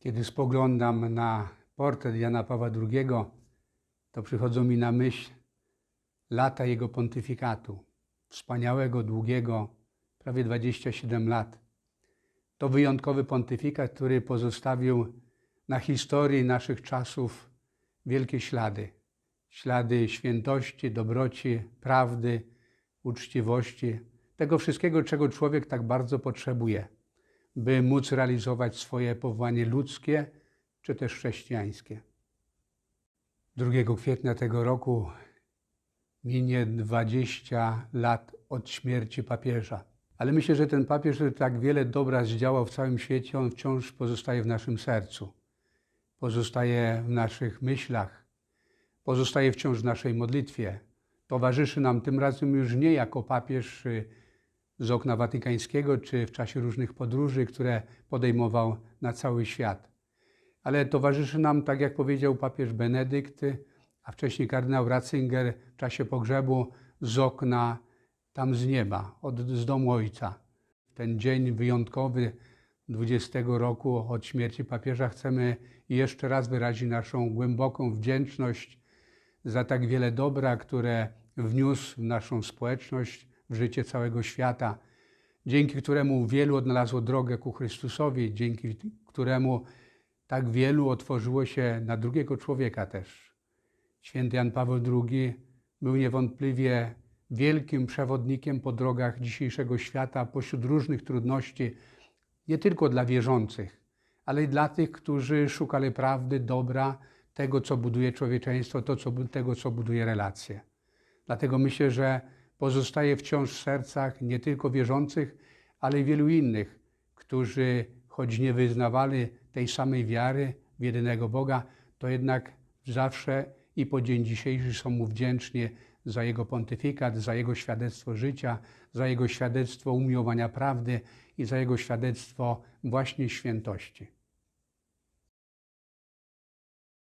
Kiedy spoglądam na portret Jana Pawła II, to przychodzą mi na myśl lata jego pontyfikatu. Wspaniałego, długiego, prawie 27 lat. To wyjątkowy pontyfikat, który pozostawił na historii naszych czasów wielkie ślady. Ślady świętości, dobroci, prawdy, uczciwości, tego wszystkiego, czego człowiek tak bardzo potrzebuje, by móc realizować swoje powołanie ludzkie czy też chrześcijańskie. 2 kwietnia tego roku minie 20 lat od śmierci papieża. Ale myślę, że ten papież, który tak wiele dobra zdziałał w całym świecie, on wciąż pozostaje w naszym sercu, pozostaje w naszych myślach, pozostaje wciąż w naszej modlitwie. Towarzyszy nam tym razem już nie jako papież y, z okna watykańskiego, czy w czasie różnych podróży, które podejmował na cały świat. Ale towarzyszy nam, tak jak powiedział papież Benedykt, a wcześniej kardynał Ratzinger w czasie pogrzebu z okna tam z nieba, od, z domu ojca. Ten dzień wyjątkowy 20 roku od śmierci papieża chcemy jeszcze raz wyrazić naszą głęboką wdzięczność za tak wiele dobra, które wniósł w naszą społeczność, w życie całego świata, dzięki któremu wielu odnalazło drogę ku Chrystusowi, dzięki któremu tak wielu otworzyło się na drugiego człowieka też. Święty Jan Paweł II był niewątpliwie wielkim przewodnikiem po drogach dzisiejszego świata, pośród różnych trudności, nie tylko dla wierzących, ale i dla tych, którzy szukali prawdy, dobra, tego, co buduje człowieczeństwo, to, co, tego, co buduje relacje. Dlatego myślę, że pozostaje wciąż w sercach nie tylko wierzących, ale i wielu innych, którzy choć nie wyznawali tej samej wiary w jedynego Boga, to jednak zawsze i po dzień dzisiejszy są mu wdzięczni za jego pontyfikat, za jego świadectwo życia, za jego świadectwo umiłowania prawdy i za jego świadectwo właśnie świętości.